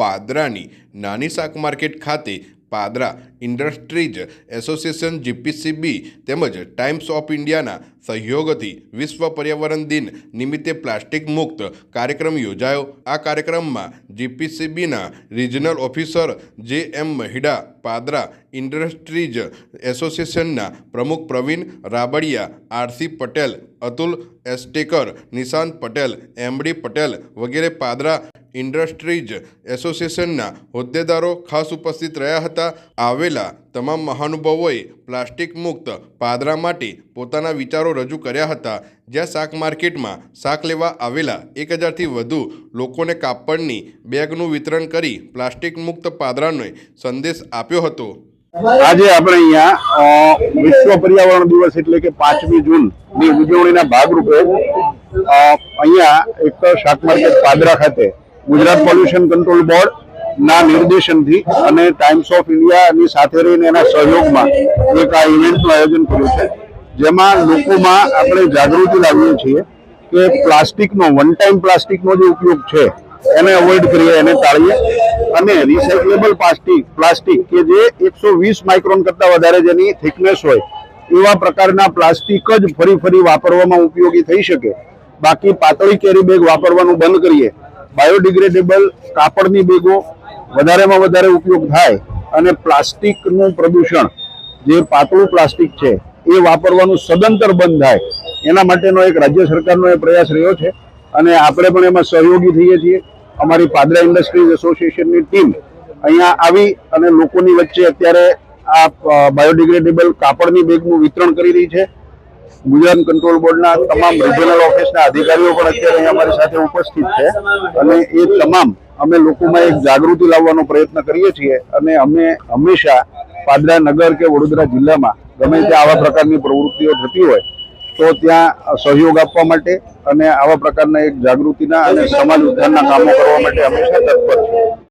પાદરાની નાની શાક માર્કેટ ખાતે પાદરા ઇન્ડસ્ટ્રીઝ એસોસિએશન જીપીસીબી તેમજ ટાઈમ્સ ઓફ ઇન્ડિયાના સહયોગથી વિશ્વ પર્યાવરણ દિન નિમિત્તે પ્લાસ્ટિક મુક્ત કાર્યક્રમ યોજાયો. આ કાર્યક્રમમાં જીપીસીબીના રિજનલ ઓફિસર જે એમ મહિડા, પાદરા ઇન્ડસ્ટ્રીઝ એસોસિએશનના પ્રમુખ પ્રવીણ રાબડિયા, આરસી પટેલ, અતુલ એસ્ટેકર, નિશાંત પટેલ એમડી પટેલ વગેરે પાદરા ઇન્ડસ્ટ્રીઝ એસોસિએશનના હોદ્દેદારો ખાસ ઉપસ્થિત રહ્યા હતા. આવેલા તમામ મહાનુભાવોએ પ્લાસ્ટિક મુક્ત પાદરા માટે પોતાના વિચારો રજૂ કર્યા હતા. જ્યાં શાક માર્કેટમાં શાક લેવા આવેલા એક હજારથી વધુ લોકોને કાપડની બેગનું વિતરણ કરી પ્લાસ્ટિક મુક્ત પાદરાનો સંદેશ આપ્યો હતો. આજે આપણે અહીંયા વિશ્વ પર્યાવરણ દિવસ એટલે કે પાંચમી જૂનની ઉજવણીના ભાગરૂપે અહીંયા એક શાક માર્કેટ પાદરા ખાતે ગુજરાત પોલ્યુશન કંટ્રોલ બોર્ડ ના નિર્દેશનથી અને ટાઈમ્સ ઓફ ઇન્ડિયાની સાથે રહીને એના સહયોગમાં એક આ ઇવેન્ટનું આયોજન કર્યું છે. જેમાં લોકોમાં આપણે જાગૃતિ લાવીએ છીએ કે પ્લાસ્ટિકનો વન ટાઈમ પ્લાસ્ટિકનો જે ઉપયોગ છે, એને અવોઇડ કરીએ, એને ટાળીએ. અને રિસાયકલેબલ પ્લાસ્ટિક પ્લાસ્ટિક કે જે એકસો વીસ માઇક્રોન કરતાં વધારે જેની થિકનેસ હોય, એવા પ્રકારના પ્લાસ્ટિક જ ફરી ફરી વાપરવામાં ઉપયોગી થઈ શકે. બાકી પાતળી કેરી બેગ વાપરવાનું બંધ કરીએ બાયોડિગ્રેડેબલ કાપડની બેગો વધારેમાં વધારે ઉપયોગ થાય અને પ્લાસ્ટિકનું પ્રદૂષણ, જે પાતળું પ્લાસ્ટિક છે, એ વાપરવાનું સદંતર બંધ થાય. એના માટેનો એક રાજ્ય સરકારનો એ પ્રયાસ રહ્યો છે અને આપણે પણ એમાં સહયોગી થઈએ છીએ. અમારી પાદરા ઇન્ડસ્ટ્રીઝ એસોસિએશનની ટીમ અહીંયા આવી અને લોકોની વચ્ચે અત્યારે આ બાયોડિગ્રેડેબલ કાપડની બેગનું વિતરણ કરી રહી છે. ગુજરાત કંટ્રોલ બોર્ડના તમામ રિજનલ ઓફિસના અધિકારીઓ પણ અત્યારે અહીંયા અમારી સાથે ઉપસ્થિત છે. અને એ તમામ અમે લોકોમાં એક જાગૃતિ લાવવાનો પ્રયત્ન કરીએ છીએ અને અમે હંમેશા પાદરા નગર કે વડોદરા જિલ્લામાં ગમે ત્યાં આવા પ્રકારની પ્રવૃત્તિઓ થતી હોય તો ત્યાં સહયોગ આપવા માટે અને આવા પ્રકારના એક જાગૃતિના અને સમાજ ઉદ્ધારના કામો કરવા માટે હંમેશા તત્પર છે